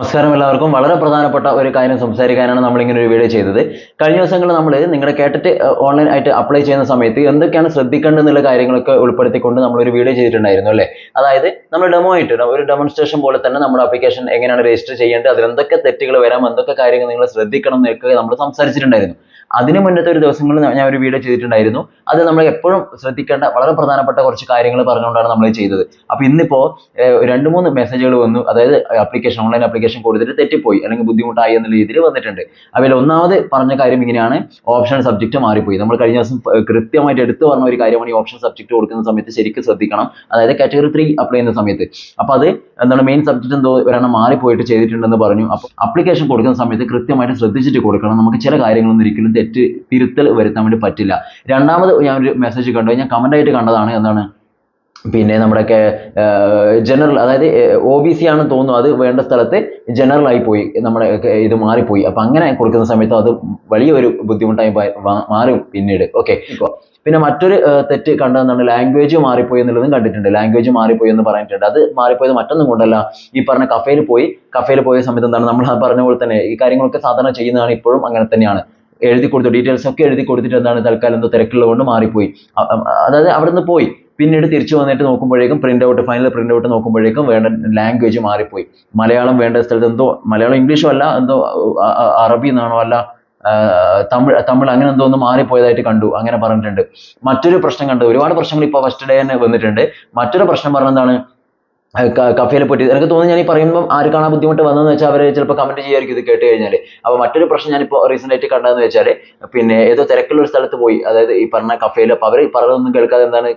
നമസ്കാരം എല്ലാവർക്കും വളരെ പ്രധാനപ്പെട്ട ഒരു കാര്യം സംസാരിക്കാനാണ് നമ്മൾ ഇങ്ങനെ ഒരു വീഡിയോ ചെയ്തത്. കഴിഞ്ഞ ദിവസങ്ങളിൽ നമ്മൾ നിങ്ങളുടെ കേട്ടിട്ട് ഓൺലൈൻ ആയിട്ട് അപ്ലൈ ചെയ്യുന്ന സമയത്ത് എന്തൊക്കെയാണ് ശ്രദ്ധിക്കേണ്ടതെന്നുള്ള കാര്യങ്ങളൊക്കെ ഉൾപ്പെടുത്തിക്കൊണ്ട് നമ്മൾ ഒരു വീഡിയോ ചെയ്തിട്ടുണ്ടായിരുന്നു അല്ലേ? അതായത് നമ്മൾ ഡെമോ ആയിട്ട് ഒരു ഡെമോൺസ്ട്രേഷൻ പോലെ തന്നെ നമ്മുടെ അപ്ലിക്കേഷൻ എങ്ങനെയാണ് രജിസ്റ്റർ ചെയ്യേണ്ടത് അതിൽ എന്തൊക്കെ തെറ്റുകൾ വരാം എന്തൊക്കെ കാര്യങ്ങൾ നിങ്ങൾ ശ്രദ്ധിക്കണം എന്നൊക്കെ നമ്മൾ സംസാരിച്ചിട്ടുണ്ടായിരുന്നു. അതിന് മുന്നത്തെ ഒരു ദിവസങ്ങളിൽ ഞാൻ ഒരു വീഡിയോ ചെയ്തിട്ടുണ്ടായിരുന്നു. അത് നമ്മൾ എപ്പോഴും ശ്രദ്ധിക്കേണ്ട വളരെ പ്രധാനപ്പെട്ട കുറച്ച് കാര്യങ്ങൾ പറഞ്ഞുകൊണ്ടാണ് നമ്മൾ ചെയ്തത്. അപ്പോൾ ഇന്നിപ്പോൾ രണ്ട് മൂന്ന് മെസ്സേജുകൾ വന്നു. അതായത് ആപ്ലിക്കേഷൻ ഓൺലൈൻ ആപ്ലിക്കേഷൻ കൊടുത്തിട്ട് തെറ്റിപ്പോയി. അല്ലെങ്കിൽ ബുദ്ധിമുട്ടായി എന്നുള്ള രീതിയിൽ വന്നിട്ടുണ്ട്. അതിൽ ഒന്നാമത് പറഞ്ഞ കാര്യം ഇങ്ങനെയാണ്. ഓപ്ഷൻ സബ്ജക്റ്റ് മാറിപ്പോയി. നമ്മൾ കഴിഞ്ഞ ദിവസം കൃത്യമായിട്ട് എടുത്തു പറഞ്ഞ ഒരു കാര്യമാണ് ഈ ഓപ്ഷൻ സബ്ജക്റ്റ് കൊടുക്കുന്ന സമയത്ത് ശരിക്കും ശ്രദ്ധിക്കണം. അതായത് കാറ്റഗറി ത്രീ അപ്ലൈ ചെയ്യുന്ന സമയത്ത്. അപ്പോൾ അത് എന്താണ് മെയിൻ സബ്ജക്റ്റ് എന്തോ ഒരെണ്ണം മാറിപ്പോയിട്ട് ചെയ്തിട്ടുണ്ടെന്ന് പറഞ്ഞു. അപ്പോൾ ആപ്ലിക്കേഷൻ കൊടുക്കുന്ന സമയത്ത് കൃത്യമായിട്ട് ശ്രദ്ധിച്ചിട്ട് കൊടുക്കണം. നമുക്ക് ചില കാര്യങ്ങളൊന്നും ഒരിക്കലും തെറ്റ് തിരുത്തൽ വരുത്താൻ വേണ്ടി പറ്റില്ല. രണ്ടാമത് ഞാൻ ഒരു മെസ്സേജ് കണ്ടു. ഞാൻ കമന്റ് ആയിട്ട് കണ്ടതാണ് എന്താണ്? പിന്നെ നമ്മുടെ ജനറൽ അതായത് ഒ ബി സി ആണെന്ന് തോന്നുന്നു. അത് വേണ്ട സ്ഥലത്ത് ജനറൽ ആയി പോയി. നമ്മുടെ ഇത് മാറിപ്പോയി. അപ്പം അങ്ങനെ കൊടുക്കുന്ന സമയത്ത് അത് വലിയൊരു ബുദ്ധിമുട്ടായി മാറും പിന്നീട്. ഓക്കെ പിന്നെ മറ്റൊരു തെറ്റ് കണ്ടതെന്നാണ് ലാംഗ്വേജ് മാറിപ്പോയി എന്നുള്ളതും കണ്ടിട്ടുണ്ട്. ലാംഗ്വേജ് മാറിപ്പോയി എന്ന് പറഞ്ഞിട്ടുണ്ട്. അത് മാറിപ്പോയത് മറ്റൊന്നും കൊണ്ടല്ല. ഈ പറഞ്ഞ കഫയിൽ പോയി കഫയിൽ പോയ സമയത്ത് എന്താണ്? നമ്മൾ പറഞ്ഞ പോലെ തന്നെ ഈ കാര്യങ്ങളൊക്കെ സാധാരണ ചെയ്യുന്നതാണ് ഇപ്പോഴും അങ്ങനെ തന്നെയാണ്. എഴുതി കൊടുത്തു ഡീറ്റെയിൽസ് ഒക്കെ എഴുതി കൊടുത്തിട്ട് എന്താണ് തൽക്കാലം എന്തോ തിരക്കുള്ളത് കൊണ്ട് മാറിപ്പോയി അതായത് അവിടെ നിന്ന് പോയി. പിന്നീട് തിരിച്ചു വന്നിട്ട് നോക്കുമ്പോഴേക്കും print out final print out നോക്കുമ്പോഴേക്കും വേണ്ട ലാംഗ്വേജ് മാറിപ്പോയി. മലയാളം വേണ്ട സ്ഥലത്ത് എന്തോ മലയാളം ഇംഗ്ലീഷോ അല്ല എന്തോ അറബി എന്നാണോ അല്ല തമിഴ് തമിഴ് അങ്ങനെ എന്തോ ഒന്ന് മാറിപ്പോയതായിട്ട് കണ്ടു അങ്ങനെ പറഞ്ഞിട്ടുണ്ട്. മറ്റൊരു പ്രശ്നം കണ്ടു. ഒരുപാട് പ്രശ്നങ്ങൾ ഇപ്പോൾ ഫസ്റ്റ് ഡേ തന്നെ വന്നിട്ടുണ്ട്. മറ്റൊരു പ്രശ്നം പറഞ്ഞെന്താണ്? കഫേയിൽ പൊട്ടി. എനിക്ക് തോന്നുന്നു ഞാൻ ഈ പറയുമ്പോൾ ആര് കാണാൻ ബുദ്ധിമുട്ട് വന്നതെന്ന് വെച്ചാൽ അവർ ചിലപ്പോൾ കമന്റ് ചെയ്യായിരിക്കും ഇത് കേട്ട് കഴിഞ്ഞാൽ അപ്പോൾ മറ്റൊരു പ്രശ്നം ഞാനിപ്പോൾ റീസെന്റ് ആയിട്ട് കണ്ടതെന്ന് വെച്ചാൽ പിന്നെ ഏതോ തിരക്കുള്ള ഒരു സ്ഥലത്ത് പോയി. അതായത് ഈ പറഞ്ഞ കഫേയിൽ അപ്പോൾ അവർ പറഞ്ഞതൊന്നും കേൾക്കാതെ എന്താണ്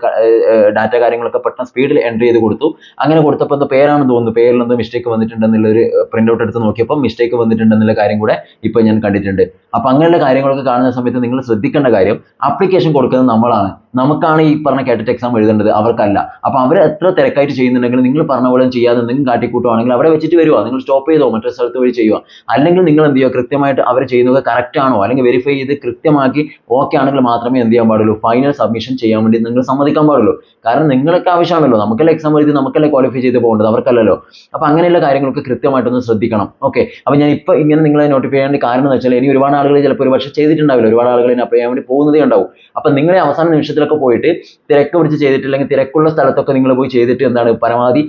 ഡാറ്റ കാര്യങ്ങളൊക്കെ പെട്ടെന്ന് സ്പീഡിൽ എൻട്രി ചെയ്ത് കൊടുത്തു. അങ്ങനെ കൊടുത്തപ്പോൾ എന്തോ പേരാണെന്ന് തോന്നുന്നു. പേരിൽ എന്തോ മിസ്റ്റേക്ക് വന്നിട്ടുണ്ടെന്നുള്ളൊരു പ്രിന്റ് ഔട്ട് എടുത്ത് നോക്കിയപ്പോൾ മിസ്റ്റേക്ക് വന്നിട്ടുണ്ടെന്നുള്ള കാര്യം കൂടെ ഇപ്പോൾ ഞാൻ കണ്ടിട്ടുണ്ട്. അപ്പോൾ അങ്ങനെയുള്ള കാര്യങ്ങളൊക്കെ കാണുന്ന സമയത്ത് നിങ്ങൾ ശ്രദ്ധിക്കേണ്ട കാര്യം ആപ്ലിക്കേഷൻ കൊടുക്കുന്നത് നമ്മളാണ്. നമുക്കാണ് ഈ പറഞ്ഞ കാറ്ററ്റ് എക്സാം എഴുതേണ്ടത് അവർക്കല്ല. അപ്പോൾ അവർ എത്ര തിരക്കായിട്ട് ചെയ്യുന്നുണ്ടെങ്കിൽ നിങ്ങൾ പറഞ്ഞ പോലെ ചെയ്യാതെ എന്തെങ്കിലും കാട്ടിക്കൂട്ടുവാണെങ്കിൽ അവിടെ വെച്ചിട്ട് വരുവാ. നിങ്ങൾ സ്റ്റോപ്പ് ചെയ്തോ മറ്റൊരു സ്ഥലത്ത് വഴി ചെയ്യുക അല്ലെങ്കിൽ നിങ്ങൾ എന്ത് ചെയ്യുക കൃത്യമായിട്ട് അവർ ചെയ്യുന്നത് കറക്റ്റ് ആണോ? അല്ലെങ്കിൽ വെരിഫൈ ചെയ്ത് കൃത്യമാക്കി ഓക്കെ ആണെങ്കിൽ മാത്രമേ എന്ത് ചെയ്യാൻ പാടുള്ളൂ? ഫൈനൽ സബ്മിഷൻ ചെയ്യാൻ വേണ്ടി നിങ്ങൾ സമ്മതിക്കാൻ പാടുള്ളൂ. കാരണം നിങ്ങൾക്ക് ആവശ്യമാണല്ലോ. നമുക്കല്ലേ എക്സാം എഴുതി നമുക്കല്ലേ ക്വാളിഫൈ ചെയ്ത് പോകേണ്ടത്? അവർക്കല്ലല്ലോ. അപ്പോൾ അങ്ങനെയുള്ള കാര്യങ്ങളൊക്കെ കൃത്യമായിട്ടൊന്ന് ശ്രദ്ധിക്കണം. ഓക്കെ അപ്പോൾ ഞാൻ ഇപ്പോൾ ഇങ്ങനെ നിങ്ങളെ നോട്ടിഫൈ ചെയ്യേണ്ട കാരണം എന്ന് വെച്ചാൽ ഇനി ഒരുപാട് ആളുകൾ ചിലപ്പോൾ ഒരു പക്ഷേ ചെയ്തിട്ടുണ്ടാവില്ല. ഒരുപാട് ആളുകൾ ഇതിന് അപ്ലൈ ചെയ്യാൻ വേണ്ടി പോകുന്നതേ ഉണ്ടാവും. അപ്പോൾ നിങ്ങളെ അവസാന നിമിഷത്തിലൊക്കെ പോയിട്ട് തിരക്ക് പിടിച്ച് ചെയ്തിട്ടില്ലെങ്കിൽ തിരക്കുള്ള സ്ഥലത്തൊക്കെ നിങ്ങൾ പോയി ചെയ്തിട്ട് എന്താണ് പരമാവധി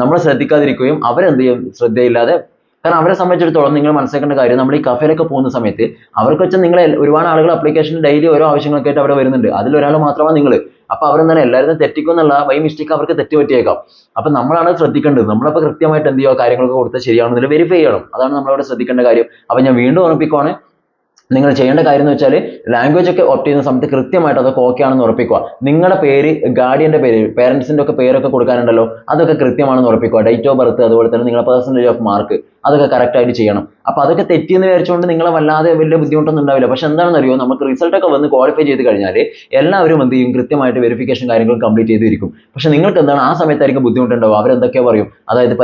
നമ്മൾ ശ്രദ്ധിക്കാതിരിക്കുകയും അവരെന്ത് ചെയ്യും? ശ്രദ്ധയില്ലാതെ. കാരണം അവരെ സംബന്ധിച്ചിടത്തോളം നിങ്ങൾ മനസ്സിലാക്കേണ്ട കാര്യം നമ്മൾ ഈ കഫേലൊക്കെ പോകുന്ന സമയത്ത് അവർക്ക് വെച്ചാൽ നിങ്ങൾ ഒരുപാട് ആളുകൾ അപ്ലിക്കേഷൻ ഡെയിലി ഓരോ ആവശ്യങ്ങളൊക്കെ ആയിട്ട് അവിടെ വരുന്നുണ്ട്. അതിൽ ഒരാൾ മാത്രമാണ് നിങ്ങൾ. അപ്പോൾ അവരെന്താണ്? എല്ലാവരും തെറ്റിക്കും എന്നുള്ള ബൈ മിസ്റ്റേക്ക് അവർക്ക് തെറ്റ് പറ്റിയേക്കാം. അപ്പം നമ്മളാണ് ശ്രദ്ധിക്കേണ്ടത്. നമ്മളപ്പോൾ കൃത്യമായിട്ട് എന്ത് ചെയ്യുക കാര്യങ്ങളൊക്കെ കൊടുത്താൽ ശരിയാണെന്നില്ല വെരിഫൈ ചെയ്യണം. അതാണ് നമ്മളവിടെ ശ്രദ്ധിക്കേണ്ട കാര്യം. അപ്പൊ ഞാൻ വീണ്ടും ഓർമ്മിപ്പിക്കുവാണ്. നിങ്ങൾ ചെയ്യേണ്ട കാര്യം എന്ന് വെച്ചാൽ ലാംഗ്വേജ് ഒക്കെ ഓപ്റ്റ് ചെയ്യുന്ന സമയത്ത് കൃത്യമായിട്ട് അതൊക്കെ ഓക്കെ ആണെന്ന് ഉറപ്പിക്കുക. നിങ്ങളുടെ പേര് ഗാർഡിയന്റെ പേര് പേരൻസിന്റെ ഒക്കെ പേരൊക്കെ കൊടുക്കാനുണ്ടല്ലോ അതൊക്കെ കൃത്യമാണെന്ന് ഉറപ്പിക്കുക. ഡേറ്റ് ഓഫ് ബർത്ത് അതുപോലെ തന്നെ നിങ്ങളുടെ പെർസെന്റേജ് ഓഫ് മാർക്ക് അതൊക്കെ കറക്റ്റായിട്ട് ചെയ്യണം. അപ്പോൾ അതൊക്കെ തെറ്റിയെന്ന് വിചാരിച്ചുകൊണ്ട് നിങ്ങളെ വല്ലാതെ വലിയ ബുദ്ധിമുട്ടൊന്നും ഉണ്ടാവില്ല. പക്ഷെ എന്താണെന്ന് അറിയോ നമുക്ക് റിസൾട്ട് ഒക്കെ വന്ന് ക്വാളിഫൈ ചെയ്ത് കഴിഞ്ഞാൽ എല്ലാവരും എന്ത് ചെയ്യും? കൃത്യമായിട്ട് വെരിഫിക്കേഷൻ കാര്യങ്ങളും കംപ്ലീറ്റ് ചെയ്തിരിക്കും. പക്ഷെ നിങ്ങൾക്ക് എന്താണ്? ആ സമയത്തായിരിക്കും ബുദ്ധിമുട്ടുണ്ടാവും അവരെന്തൊക്കെ പറയും? അതായത്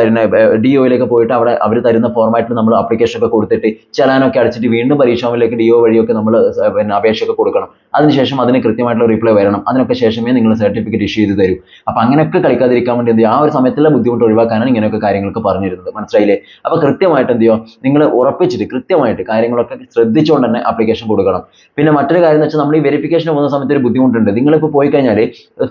ഡി ഒയിലേക്ക് പോയിട്ട് അവിടെ അവർ തരുന്ന ഫോർമാറ്റിൽ നമ്മൾ അപ്ലിക്കേഷൻ ഒക്കെ കൊടുത്തിട്ട് ചെലാനൊക്കെ അടിച്ചിട്ട് വീണ്ടും പരീക്ഷാമിലേക്ക് ഡി ഒ വഴിയൊക്കെ നമ്മൾ പിന്നെ അപേക്ഷയൊക്കെ കൊടുക്കണം. അതിനുശേഷം അതിന് കൃത്യമായിട്ടുള്ള റിപ്ലൈ വരണം. അതിനൊക്കെ ശേഷമേ നിങ്ങൾ സർട്ടിഫിക്കറ്റ് ഇഷ്യൂ ചെയ്ത് തരൂ. അപ്പോൾ അങ്ങനെയൊക്കെ കളിക്കാതിരിക്കാൻ വേണ്ടി ആ ഒരു സമയത്തുള്ള ബുദ്ധിമുട്ട് ഒഴിവാക്കാനാണ് ഇങ്ങനെയൊക്കെ കാര്യങ്ങളൊക്കെ പറഞ്ഞിരുന്നത്. മനസ്സിലായില്ലേ? അപ്പോൾ കൃത്യമായിട്ട് എന്ത് ചെയ്യുക നിങ്ങൾ ഉറപ്പിച്ചിട്ട് കൃത്യമായിട്ട് കാര്യങ്ങളൊക്കെ ശ്രദ്ധിച്ചുകൊണ്ട് തന്നെ അപ്ലിക്കേഷൻ കൊടുക്കണം. പിന്നെ മറ്റൊരു കാര്യം എന്ന് വെച്ചാൽ നമ്മൾ ഈ വെരിഫിക്കേഷൻ പോകുന്ന സമയത്ത് ഒരു ബുദ്ധിമുട്ടുണ്ട്. നിങ്ങളിപ്പോൾ പോയി കഴിഞ്ഞാൽ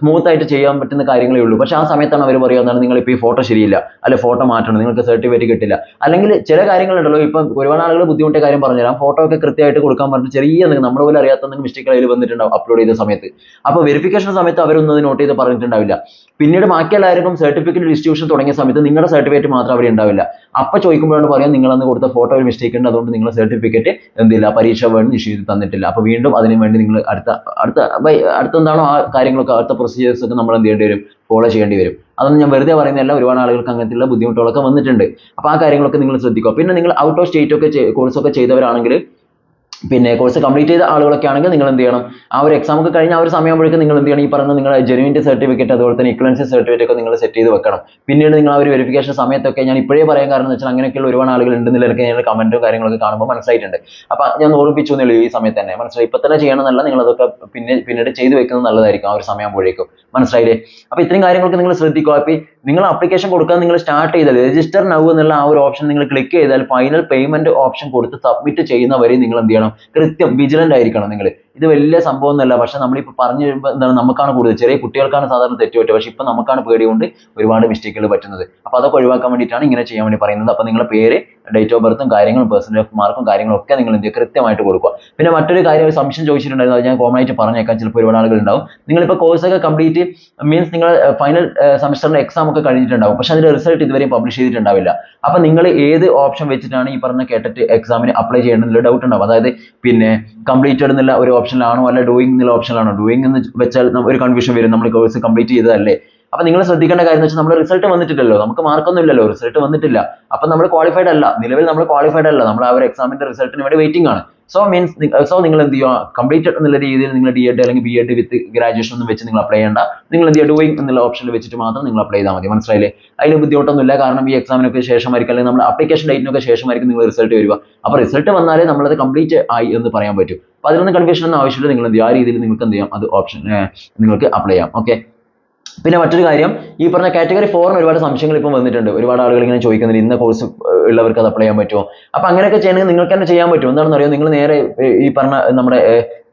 സ്മൂത്ത് ആയിട്ട് ചെയ്യാൻ പറ്റുന്ന കാര്യങ്ങളേ ഉള്ളൂ. പക്ഷേ ആ സമയത്താണ് അവർ പറയുക എന്നാണ് നിങ്ങൾ ഇപ്പോൾ ഈ ഫോട്ടോ ശരിയില്ല. അല്ലെ ഫോട്ടോ മാറ്റണം. നിങ്ങൾക്ക് സർട്ടിഫിക്കറ്റ് കിട്ടില്ല. അല്ലെങ്കിൽ ചില കാര്യങ്ങളുണ്ടല്ലോ ഇപ്പം ഒരുപാട് ആളുകൾ ബുദ്ധിമുട്ടിയ കാര്യം പറഞ്ഞുതരാം. ഫോട്ടോ ഒക്കെ കൃത്യമായിട്ട് കൊടുക്കാൻ പറഞ്ഞിട്ട് ചെറിയ എന്തെങ്കിലും പോലും അറിയാത്ത എന്തെങ്കിലും മിസ്റ്റേക്ക് അതിൽ വന്നിട്ടുണ്ടാവും അപ്ലോഡ് ചെയ്ത സമയത്ത്. അപ്പോൾ വെരിഫിക്കേഷൻ സമയത്ത് അവരൊന്നും അത് നോട്ട് ചെയ്ത് പറഞ്ഞിട്ടുണ്ടാവില്ല. പിന്നീട് ബാക്കി എല്ലാവർക്കും സർട്ടിഫിക്കറ്റ് ഡിസ്ട്രിബ്യൂഷൻ തുടങ്ങിയ സമയത്ത് നിങ്ങളുടെ സർട്ടിഫിക്കറ്റ് മാത്രം അവിടെ ഉണ്ടാവില്ല. അപ്പോൾ ചോദിക്കുമ്പോഴാണ് പറയാം നിങ്ങൾ അന്ന് കൊടുത്ത ഫോട്ടോ ഒരു മിസ്റ്റേക്ക് ഉണ്ട് അതുകൊണ്ട് നിങ്ങൾ സർട്ടിഫിക്കറ്റ് എന്തില്ല പരീക്ഷ വേണം ഇഷ്യൂ ചെയ്ത് തന്നിട്ടില്ല. അപ്പോൾ വീണ്ടും അതിന് വേണ്ടി നിങ്ങൾ അടുത്ത അടുത്ത അടുത്ത എന്താണോ ആ കാര്യങ്ങളൊക്കെ അടുത്ത പ്രൊസീജിയേഴ്സ് ഒക്കെ നമ്മൾ എന്ത് ചെയ്യേണ്ടി വരും ഫോളോ ചെയ്യേണ്ടി വരും. അതൊന്നും ഞാൻ വെറുതെ പറയുന്നതല്ല ഒരുപാട് ആളുകൾക്ക് അങ്ങനത്തെയുള്ള ബുദ്ധിമുട്ടുകളൊക്കെ വന്നിട്ടുണ്ട്. അപ്പോൾ ആ കാര്യങ്ങളൊക്കെ നിങ്ങൾ ശ്രദ്ധിക്കുക. പിന്നെ നിങ്ങൾ ഔട്ട് ഓഫ് സ്റ്റേറ്റ് ഒക്കെ കോഴ്സ് ഒക്കെ ചെയ്തവരാണെങ്കിൽ പിന്നെ കോഴ്സ് കംപ്ലീറ്റ് ചെയ്ത ആളുകളൊക്കെ ആണെങ്കിൽ നിങ്ങൾ എന്ത് ചെയ്യണം? ആ ഒരു എക്സാം ഒക്കെ കഴിഞ്ഞ ആ ഒരു സമയമാകുമ്പോഴേക്കും നിങ്ങൾ എന്ത് ചെയ്യണം? ഈ പറഞ്ഞ നിങ്ങളുടെ ജെനുവിന്റെ സർട്ടിഫിക്കറ്റ് അതുപോലെ തന്നെ ഇക്വലൻസി സർട്ടിഫിക്കറ്റ് ഒക്കെ നിങ്ങൾ സെറ്റ് ചെയ്ത് വെക്കണം. പിന്നീട് നിങ്ങൾ ആ ഒരു വെരിഫിക്കേഷൻ സമയത്തൊക്കെ ഞാൻ ഇപ്പോഴേ പറയാൻ കാരണം എന്ന് വെച്ചാൽ അങ്ങനെയൊക്കെയുള്ള ഒരുപാട് ആളുകൾ ഉണ്ടെന്നുള്ള എനിക്ക് ഞാൻ കമന്റും കാര്യങ്ങളൊക്കെ കാണുമ്പോൾ മനസ്സിലായിട്ടുണ്ട്. അപ്പോൾ ഞാൻ ഓർമ്മിപ്പിച്ചു എന്നുള്ളൂ ഈ സമയത്ത് തന്നെ. മനസ്സിലായി? ഇപ്പൊ തന്നെ ചെയ്യണമെന്നല്ല നിങ്ങൾ അതൊക്കെ പിന്നെ പിന്നീട് ചെയ്ത് വെക്കുന്നത് നല്ലതായിരിക്കും ആ ഒരു സമയമാകുമ്പോഴേക്കും. മനസ്സിലായില്ലേ? അപ്പോൾ ഇത്രയും കാര്യങ്ങളൊക്കെ നിങ്ങൾ ശ്രദ്ധിക്കുക. അപ്പോൾ നിങ്ങൾ ആപ്ലിക്കേഷൻ കൊടുക്കാൻ നിങ്ങൾ സ്റ്റാർട്ട് ചെയ്താൽ രജിസ്റ്റർ നൗ എന്നുള്ള ആ ഒരു ഓപ്ഷൻ നിങ്ങൾ ക്ലിക്ക് ചെയ്താൽ ഫൈനൽ പേയ്മെന്റ് ഓപ്ഷൻ കൊടുത്ത് സബ്മിറ്റ് ചെയ്യുന്ന വരെ നിങ്ങൾ എന്ത് ചെയ്യണം? കൃത്യം വിജിലന്റ് ആയിരിക്കണം നിങ്ങൾ ഇത് വലിയ സംഭവം പക്ഷേ പക്ഷെ നമ്മളിപ്പോൾ പറഞ്ഞു വരുമ്പോൾ എന്താണ് നമുക്കാണ് കൂടുതൽ. ചെറിയ കുട്ടികൾക്കാണ് സാധാരണ തെറ്റ് പറ്റുക പക്ഷെ ഇപ്പം നമുക്കാണ് പേടി കൊണ്ട് ഒരുപാട് മിസ്റ്റേക്കുകൾ പറ്റുന്നത്. അപ്പോൾ അതൊക്കെ ഒഴിവാക്കാൻ വേണ്ടിയിട്ടാണ് ഇങ്ങനെ ചെയ്യാൻ വേണ്ടി പറയുന്നത്. അപ്പോൾ നിങ്ങളുടെ പേര് ഡേറ്റ് ഓഫ് ബർത്തും കാര്യങ്ങളും പേഴ്സണൽ ഓഫ് മാർക്കും കാര്യങ്ങളും ഒക്കെ നിങ്ങൾ എന്ത് കൃത്യമായിട്ട് കൊടുക്കുക. പിന്നെ മറ്റൊരു കാര്യം ഒരു സംശയം ചോദിച്ചിട്ടുണ്ടായിരുന്നു. അത് ഞാൻ കോമൺ ആയിട്ട് പറഞ്ഞേക്കാം. ചിലപ്പോൾ ഒരുപാട് ആളുകൾ ഉണ്ടാവും. നിങ്ങളിപ്പോൾ കോഴ്സൊക്കെ കംപ്ലീറ്റ് മീൻസ് നിങ്ങൾ ഫൈനൽ സെമസ്റ്ററിന്റെ എക്സാം ഒക്കെ കഴിഞ്ഞിട്ടുണ്ടാവും. പക്ഷെ അതിന്റെ റിസൾട്ട് ഇതുവരെയും പബ്ലിഷ് ചെയ്തിട്ടുണ്ടാവില്ല. അപ്പോൾ നിങ്ങൾ ഏത് ഓപ്ഷൻ വെച്ചിട്ടാണ് ഈ പറഞ്ഞ കേട്ടിട്ട് എക്സാമിന് അപ്ലൈ ചെയ്യേണ്ടതെന്നുള്ള ഡൗട്ട് ഉണ്ടാവും. അതായത് പിന്നെ കംപ്ലീറ്റഡ് എന്നുള്ള ഒരു ഓപ്ഷനിലാണോ അല്ല ഡൂയിങ് എന്നുള്ള ഓപ്ഷനിലാണോ ഡൂയിങ് എന്ന് വെച്ചാൽ ഒരു കൺഫ്യൂഷൻ വരും. നമ്മൾ കോഴ്സ് കംപ്ലീറ്റ് ചെയ്തതല്ലേ? അപ്പൊ നിങ്ങൾ ശ്രദ്ധിക്കേണ്ട കാര്യം എന്ന് വെച്ചാൽ നമ്മൾ റിസൾട്ട് വന്നിട്ടില്ലല്ലോ. നമുക്ക് മാർക്കൊന്നും ഇല്ലല്ലോ. റിസൾട്ട് വന്നിട്ടില്ല. അപ്പൊ നമ്മൾ ക്വാളിഫൈഡ് അല്ല. നിലവിൽ നമ്മൾ ക്വാളിഫൈഡ് അല്ല. നമ്മൾ ആ ഒരു എക്സാമിന്റെ റിസൾട്ടിന് വേണ്ടി വെയിറ്റിംഗ് ആണ്. സോ മീൻസ് സോ നിങ്ങൾ എന്ത് ചെയ്യുക കംപ്ലീറ്റഡ് എന്നുള്ള രീതിയിൽ നിങ്ങൾ ഡി എഡ് അല്ലെങ്കിൽ ബി എഡ് വിത്ത് ഗ്രാജുവേഷൻ ഒന്നും വെച്ച് നിങ്ങൾ അപ്ലൈ ചെയ്യേണ്ട. നിങ്ങൾ എന്ത് ചെയ്യുക ഡൂയിങ് എന്നുള്ള ഓപ്ഷനിൽ വെച്ചിട്ട് മാത്രം നിങ്ങൾ അപ്ലൈ ചെയ്താൽ മതി. മനസ്സിലായില്ലേ? അതിന് ബുദ്ധിമുട്ടൊന്നുമില്ല. കാരണം ഈ എക്സാമിനൊക്കെ ശേഷമായിരിക്കും. അല്ലെങ്കിൽ നമ്മുടെ അപ്ലിക്കേഷൻ ഡേറ്റിനൊക്കെ ശേഷമായിരിക്കും നിങ്ങൾ റിസൾട്ട് വരിക. അപ്പോൾ റിസൾട്ട് വന്നാലേ നമ്മളത് കംപ്ലീറ്റ് ആയി എന്ന് പറയാൻ പറ്റും. അപ്പോൾ അതിനൊന്നും കൺഫ്യൂഷൻ ഒന്നും ആവശ്യമില്ല. നിങ്ങൾ എന്ത് ചെയ്യുക ആ രീതിയിൽ നിങ്ങൾക്ക് എന്ത് ചെയ്യാം? അത് ഓപ്ഷൻ നിങ്ങൾക്ക് അപ്ലൈ ചെയ്യാം. ഓക്കെ പിന്നെ മറ്റൊരു കാര്യം ഈ പറഞ്ഞ കാറ്റഗറി ഫോറിന് ഒരുപാട് സംശയങ്ങൾ ഇപ്പം വന്നിട്ടുണ്ട്. ഒരുപാട് ആളുകൾ ഇങ്ങനെ ചോദിക്കുന്നുണ്ട് ഇന്ന കോഴ്സ് ഉള്ളവർക്ക് അത് അപ്ലൈ ചെയ്യാൻ പറ്റുമോ? അപ്പൊ അങ്ങനെയൊക്കെ ചെയ്യണമെങ്കിൽ നിങ്ങൾക്ക് തന്നെ ചെയ്യാൻ പറ്റും എന്താണെന്ന് അറിയോ നിങ്ങൾ നേരെ ഈ പറഞ്ഞ നമ്മുടെ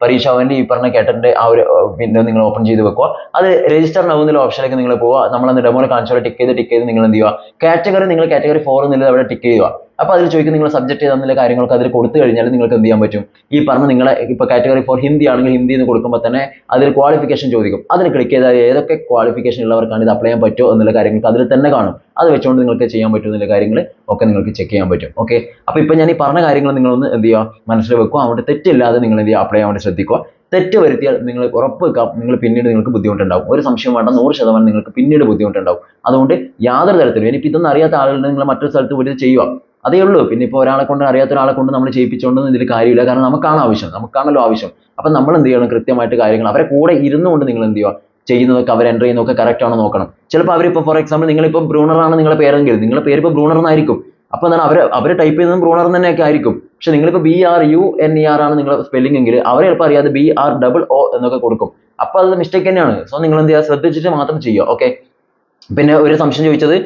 പരീക്ഷ ഭവന്റെ ഈ പറഞ്ഞ കേട്ടറിന്റെ ആ ഒരു വിൻഡോ നിങ്ങൾ ഓപ്പൺ ചെയ്ത് വെക്കുക. അത് രജിസ്റ്റർ ആവുന്ന ഓപ്ഷനിലേക്ക് നിങ്ങൾ പോവുക. നമ്മളന്ന് ഡെമോയിൽ കാണിച്ചു ടിക്ക് ചെയ്ത് ടിക്ക് ചെയ്ത് നിങ്ങൾ എന്ത് ചെയ്യുക? കാറ്റഗറി നിങ്ങൾ കാറ്റഗറി ഫോർ എന്നുള്ളത് അവിടെ ടിക്ക് ചെയ്യുക. അപ്പോൾ അതിൽ ചോദിക്കും നിങ്ങൾ സബ്ജക്ട് ചെയ്തെന്നുള്ള കാര്യങ്ങളൊക്കെ അതിൽ കൊടുത്തു കഴിഞ്ഞാൽ നിങ്ങൾക്ക് എന്ത് ചെയ്യാൻ പറ്റും? ഈ പറഞ്ഞ നിങ്ങളെ ഇപ്പോൾ കാറ്റഗറി ഫോർ ഹിന്ദി ആണെങ്കിൽ ഹിന്ദി എന്ന് കൊടുക്കുമ്പോൾ തന്നെ അതിൽ ക്വാളിഫിക്കേഷൻ ചോദിക്കും. അതിന് ക്ലിക്ക് ചെയ്താൽ ഏതൊക്കെ ക്വാളിഫിക്കേഷൻ ഉള്ളവർക്കാണ് ഇത് അപ്ലൈ ചെയ്യാൻ പറ്റുമോ എന്നുള്ള കാര്യങ്ങൾക്ക് അതിൽ തന്നെ കാണും. അത് വെച്ചുകൊണ്ട് നിങ്ങൾക്ക് ചെയ്യാൻ പറ്റും എന്നുള്ള കാര്യങ്ങൾ ഒക്കെ നിങ്ങൾക്ക് ചെക്ക് ചെയ്യാൻ പറ്റും. ഓക്കെ അപ്പോൾ ഇപ്പോൾ ഞാൻ ഈ പറഞ്ഞ കാര്യങ്ങൾ നിങ്ങളൊന്ന് എന്ത് ചെയ്യുക? മനസ്സിൽ വെക്കുക. അവിടെ തെറ്റില്ലാതെ നിങ്ങൾ എന്ത് ചെയ്യുക? അപ്ലൈ ചെയ്യാൻ ശ്രദ്ധിക്കുക. തെറ്റ് വരുത്തിയാൽ നിങ്ങൾ ഉറപ്പ് വെക്കാം നിങ്ങൾ പിന്നീട് നിങ്ങൾക്ക് ബുദ്ധിമുട്ടുണ്ടാവും. ഒരു സംശയം വേണ്ട. നൂറ് ശതമാനം നിങ്ങൾക്ക് പിന്നീട് ബുദ്ധിമുട്ടുണ്ടാവും. അതുകൊണ്ട് യാതൊരു തരത്തിലും ഇനിയിപ്പോൾ ഇതൊന്നും അറിയാത്ത ആളുകൾ നിങ്ങൾ മറ്റൊരു സ്ഥലത്ത് പോയിട്ട് ചെയ്യുക. അതേ ഉള്ളൂ. പിന്നെ ഇപ്പോൾ ഒരാളെ കൊണ്ട് അറിയാത്ത ഒരാളെ കൊണ്ട് നമ്മൾ ചെയ്യിപ്പിച്ചുകൊണ്ടൊന്നും ഇതിൽ കാര്യമില്ല. കാരണം നമുക്കാണ് ആവശ്യം. നമുക്കാണല്ലോ ആവശ്യം. അപ്പം നമ്മൾ എന്ത് ചെയ്യണം? കൃത്യമായിട്ട് കാര്യങ്ങൾ അവരെ കൂടെ ഇരുന്നുകൊണ്ട് നിങ്ങൾ എന്ത് ചെയ്യുക? ചെയ്യുന്നതൊക്കെ അവർ എന്റർ ചെയ്യുന്നതൊക്കെ കറക്റ്റ് ആണോ നോക്കണം. ചിലപ്പോൾ അവരിപ്പോൾ ഫോർ എക്സാമ്പിൾ നിങ്ങളിപ്പോൾ ബ്രൂണറാണ് നിങ്ങളുടെ പേരെങ്കിൽ. നിങ്ങളുടെ പേര് ഇപ്പോൾ ബ്രൂണർ എന്നായിരിക്കും. അപ്പോൾ എന്താണ് അവർ അവർ ടൈപ്പ് ചെയ്യുന്നത് ബ്രൂണർ തന്നെയൊക്കെ ആയിരിക്കും. പക്ഷെ നിങ്ങളിപ്പോൾ B R U N E R ആണ് നിങ്ങൾ സ്പെല്ലിംഗ് എങ്കിൽ അവരെ ചിലപ്പോൾ അറിയാതെ ബി ആർ ഡബിൾ ഒ എന്നൊക്കെ കൊടുക്കും. അപ്പൊ അത് മിസ്റ്റേക്ക് തന്നെയാണ്. സോ നിങ്ങൾ എന്ത് ചെയ്യുക? ശ്രദ്ധിച്ചിട്ട് മാത്രം ചെയ്യുക ഓക്കെ പിന്നെ ഒരു സംശയം ചോദിച്ചത്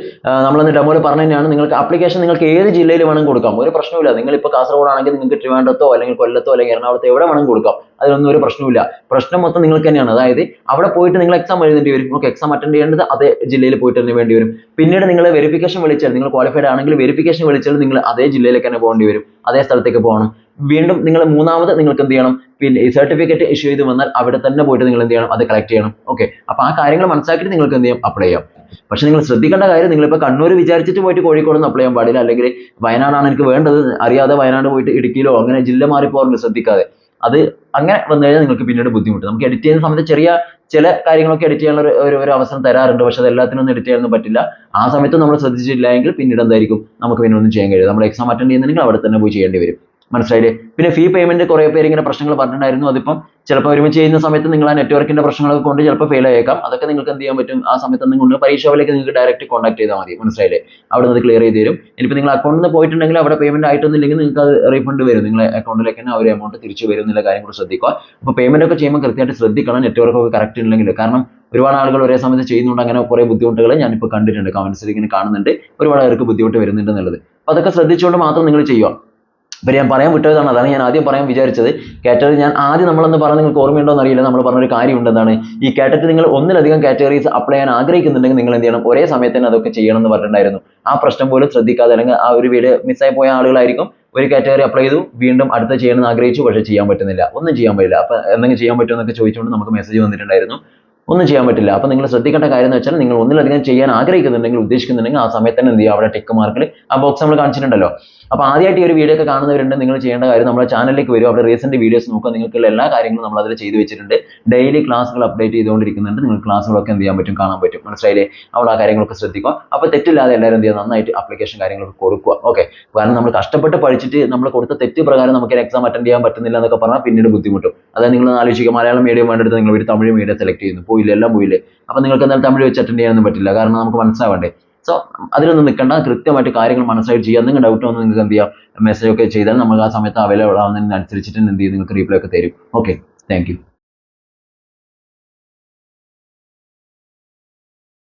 നമ്മളന്ന് ഡെമോയിൽ പറഞ്ഞു തന്നെയാണ് നിങ്ങൾക്ക് ആപ്ലിക്കേഷൻ നിങ്ങൾക്ക് ഏത് ജില്ലയിൽ വേണം കൊടുക്കാം. ഒരു പ്രശ്നവുമില്ല. നിങ്ങൾ ഇപ്പോൾ കാസർഗോഡ് ആണെങ്കിൽ നിങ്ങൾക്ക് ട്രിവാൻഡ്രത്തോ അല്ലെങ്കിൽ കൊല്ലത്തോ അല്ലെങ്കിൽ എറണാകുളത്തോ എവിടെ വേണമെങ്കിൽ കൊടുക്കാം. അതിലൊന്നും ഒരു പ്രശ്നമില്ല പ്രശ്നം മൊത്തം നിങ്ങൾക്ക് തന്നെയാണ്. അതായത് അവിടെ പോയിട്ട് നിങ്ങൾ എക്സാം എഴുതേണ്ടി വരും. ഓക്കെ എക്സാം അറ്റൻഡ് ചെയ്യേണ്ടത് അതേ ജില്ലയിൽ പോയിട്ട് തന്നെ വേണ്ടി വരും. പിന്നീട് നിങ്ങൾ വെരിഫിക്കേഷൻ വിളിച്ചാൽ നിങ്ങൾ ക്വാളിഫൈഡ് ആണെങ്കിൽ വെരിഫിക്കേഷൻ വിളിച്ചാൽ നിങ്ങൾ അതേ ജില്ലയിലേക്ക് തന്നെ പോകേണ്ടി വരും. അതേ സ്ഥലത്തേക്ക് പോകണം. വീണ്ടും നിങ്ങൾ മൂന്നാമത് നിങ്ങൾക്ക് എന്ത് ചെയ്യണം? പിന്നെ സർട്ടിഫിക്കറ്റ് ഇഷ്യൂ ചെയ്ത് വന്നാൽ അവിടെ തന്നെ പോയിട്ട് നിങ്ങൾ എന്ത് ചെയ്യണം? അത് കളക്ട് ചെയ്യണം. ഓക്കെ അപ്പോൾ ആ കാര്യങ്ങൾ മനസ്സിലാക്കിയിട്ട് നിങ്ങൾക്ക് എന്ത് ചെയ്യാം? അപ്ലൈ ചെയ്യാം. പക്ഷെ നിങ്ങൾ ശ്രദ്ധിക്കേണ്ട കാര്യം നിങ്ങളിപ്പോൾ കണ്ണൂർ വിചാരിച്ചിട്ട് പോയിട്ട് കോഴിക്കോട് നിന്ന് അപ്ലൈ ചെയ്യാൻ പാടില്ല. അല്ലെങ്കിൽ വയനാടാണ് എനിക്ക് വേണ്ടത്. അറിയാതെ വയനാട് പോയിട്ട് ഇടുക്കിയിലോ അങ്ങനെ ജില്ല മാറിപ്പോകാറുണ്ട് ശ്രദ്ധിക്കാതെ. അത് അങ്ങനെ വന്നു കഴിഞ്ഞാൽ നിങ്ങൾക്ക് പിന്നീട് ബുദ്ധിമുട്ട്. നമുക്ക് എഡിറ്റ് ചെയ്യുന്ന സമയത്ത് ചെറിയ ചില കാര്യങ്ങളൊക്കെ എഡിറ്റ് ചെയ്യാനുള്ള ഒരു- ഒരു ഒരു അവസരം തരാറുണ്ട്. പക്ഷെ അത് എല്ലാത്തിനൊന്നും എഡിറ്റ് ചെയ്യാനൊന്നും പറ്റില്ല. ആ സമയത്ത് നമ്മൾ ശ്രദ്ധിച്ചില്ല എങ്കിൽ പിന്നീട് എന്തായിരിക്കും? നമുക്ക് പിന്നെ ഒന്നും ചെയ്യാൻ കഴിയും നമ്മൾ എക്സാം അറ്റൻഡ് ചെയ്യുന്നുണ്ടെങ്കിൽ അവിടെ തന്നെ പോയി ചെയ്യേണ്ടി വരും. മനസ്സിലായില്ലേ? പിന്നെ ഫീ പേയ്മെന്റ് കുറേ പേര് ഇങ്ങനെ പ്രശ്നങ്ങൾ പറഞ്ഞിട്ടുണ്ടായിരുന്നു. അതിപ്പം ചിലപ്പോൾ ഒരുമിച്ച് ചെയ്യുന്ന സമയത്ത് നിങ്ങൾ ആ നെറ്റ്വർക്കിന്റെ പ്രശ്നങ്ങളൊക്കെ കൊണ്ട് ചിലപ്പോൾ ഫെയിൽ ആയേക്കാം. അതൊക്കെ നിങ്ങൾക്ക് എന്ത് ചെയ്യാൻ പറ്റും? ആ സമയത്ത് നിങ്ങൾ പരീക്ഷ നിങ്ങൾക്ക് ഡയറക്റ്റ് കോൺടാക്ട് ചെയ്താൽ മതി. മനസ്സിലായില്ലേ? അവിടെ നിന്ന് ക്ലിയർ ചെയ്ത് തരും. ഇനിയിപ്പോൾ നിങ്ങൾ അക്കൗണ്ടിൽ നിന്ന് പോയിട്ടുണ്ടെങ്കിൽ അവിടെ പേയ്മെന്റ് ആയിട്ടൊന്നുമില്ലെങ്കിൽ നിങ്ങൾക്ക് അത് റീഫണ്ട് വരും. നിങ്ങളെ അക്കൗണ്ടിലേക്ക് തന്നെ ഒരു എമൗണ്ട് തിരിച്ചു വരും എന്നുള്ള കാര്യം കൂടി ശ്രദ്ധിക്കുക. അപ്പോൾ പേയ്മെന്റ് ഒക്കെ ചെയ്യുമ്പോൾ കൃത്യമായിട്ട് ശ്രദ്ധിക്കണം. നെറ്റ്വർക്ക് ഒക്കെ കറക്റ്റ് ഇല്ലെങ്കിൽ. കാരണം ഒരുപാട് ആളുകൾ ഒരേ സമയത്ത് ചെയ്യുന്നുണ്ട് അങ്ങനെ കുറേ ബുദ്ധിമുട്ടുകൾ ഞാനിപ്പോൾ കണ്ടിട്ടുണ്ട്. കമന്റ്സിൽ ഇങ്ങനെ കാണുന്നുണ്ട്. ഒരുപാട് പേർക്ക് ബുദ്ധിമുട്ട് വരുന്നുണ്ട് എന്നുള്ളത്. അപ്പോൾ അതൊക്കെ ശ്രദ്ധിച്ചുകൊണ്ട് മാത്രം നിങ്ങൾ ചെയ്യുക. ഇപ്പം ഞാൻ പറയാൻ വിട്ടതാണ്. അതാണ് ഞാൻ ആദ്യം പറയാൻ വിചാരിച്ചത്. കാറ്റഗറി ഞാൻ ആദ്യം നമ്മളെന്ന് പറഞ്ഞാൽ നിങ്ങൾക്ക് ഓർമ്മയുണ്ടോ എന്നറിയില്ല നമ്മൾ പറഞ്ഞൊരു കാര്യം ഉണ്ടെന്നാണ് ഈ കാറ്റഗറി നിങ്ങൾ ഒന്നിലധികം കാറ്റഗറീസ് അപ്ലൈ ചെയ്യാൻ ആഗ്രഹിക്കുന്നുണ്ടെങ്കിൽ നിങ്ങൾ എന്ത് ചെയ്യണം? ഒരേ സമയത്ത് തന്നെ അതൊക്കെ ചെയ്യണം എന്ന് പറഞ്ഞിട്ടുണ്ടായിരുന്നു. ആ പ്രശ്നം പോലും ശ്രദ്ധിക്കാതെ അല്ലെങ്കിൽ ആ ഒരു വീട് മിസ്സായി പോയ ആളുകളായിരിക്കും ഒരു കാറ്റഗറി അപ്ലൈ ചെയ്തു വീണ്ടും അടുത്ത ചെയ്യണമെന്ന് ആഗ്രഹിച്ചു പക്ഷേ ചെയ്യാൻ പറ്റുന്നില്ല. ഒന്നും ചെയ്യാൻ പറ്റില്ല. അപ്പം എന്തെങ്കിലും ചെയ്യാൻ പറ്റുമെന്നൊക്കെ ചോദിച്ചുകൊണ്ട് നമുക്ക് മെസ്സേജ് വന്നിട്ടുണ്ടായിരുന്നു. ഒന്നും ചെയ്യാൻ പറ്റില്ല. അപ്പോൾ നിങ്ങൾ ശ്രദ്ധിക്കേണ്ട കാര്യം എന്ന് വെച്ചാൽ നിങ്ങൾ ഒന്നിലധികം ചെയ്യാൻ ആഗ്രഹിക്കുന്നുണ്ടെങ്കിൽ ഉദ്ദേശിക്കുന്നുണ്ടെങ്കിൽ ആ സമയത്ത് തന്നെ എന്ത് ചെയ്യുക? അവിടെ ടെക്ക് മാർക്കിൽ ആ ബോക്സ് നമ്മൾ കാണിച്ചിട്ടുണ്ടല്ലോ. അപ്പോൾ ആദ്യമായിട്ട് ഈ ഒരു വീഡിയോ ഒക്കെ കാണുന്നവരുണ്ട് നിങ്ങൾ ചെയ്യേണ്ട കാര്യം നമ്മുടെ ചാനലിലേക്ക് വരും. അവിടെ റീസെന്റ് വീഡിയോസ് നോക്കുക. നിങ്ങൾക്കുള്ള എല്ലാ കാര്യങ്ങളും നമ്മൾ അതിൽ ചെയ്തു വെച്ചിട്ടുണ്ട്. ഡെയിലി ക്ലാസ്സുകൾ അപ്ഡേറ്റ് ചെയ്തുകൊണ്ടിരിക്കുന്നുണ്ട്. നിങ്ങൾ ക്ലാസ്സുകളൊക്കെ എന്ത് ചെയ്യാൻ പറ്റും? കാണാൻ പറ്റും. മനസ്സിലായില്ലേ? അവിടെ ആ കാര്യങ്ങളൊക്കെ ശ്രദ്ധിക്കുക. അപ്പോൾ തെറ്റില്ലാതെ എല്ലാവരും എന്ത് ചെയ്യുക? നന്നായിട്ട് അപ്ലിക്കേഷൻ കാര്യങ്ങളൊക്കെ കൊടുക്കുക. ഓക്കെ കാരണം നമ്മൾ കഷ്ടപ്പെട്ട് പഠിച്ചിട്ട് നമ്മൾ കൊടുത്ത തെറ്റ് പ്രകാരം നമുക്ക് എക്സാം അറ്റൻഡ് ചെയ്യാൻ പറ്റുന്നില്ല എന്നൊക്കെ പറഞ്ഞാൽ പിന്നീട് ബുദ്ധിമുട്ടും. അതായത് നിങ്ങൾ ആലോചിക്കുക. മലയാളം മീഡിയം വേണ്ടെടുത്ത് നിങ്ങൾ ഒരു തമിഴ് മീഡിയം സെലക്ട് ചെയ്യുന്നു. പോയില്ല എല്ലാം പോയില്ലേ? അപ്പൊ നിങ്ങൾക്ക് എന്തായാലും തമിഴ് വെച്ച് അറ്റൻഡ് ചെയ്യാനൊന്നും പറ്റില്ല. കാരണം നമുക്ക് മനസ്സിലാവണ്ടേ. സോ അതിലൊന്നും നിൽക്കേണ്ട. കൃത്യമായിട്ട് കാര്യങ്ങൾ മനസ്സിലായിട്ട് ചെയ്യാൻ നിങ്ങൾ ഡൗട്ട് വന്ന് നിങ്ങൾക്ക് എന്ത് ചെയ്യാം? മെസ്സേജ് ഒക്കെ ചെയ്താൽ നമ്മൾ ആ സമയത്ത് അവൈലബിൾ ആവുന്നതിനനുസരിച്ചിട്ട് എന്ത് ചെയ്യും? നിങ്ങൾക്ക് റീപ്ലൈ ഒക്കെ തരും. Okay thank you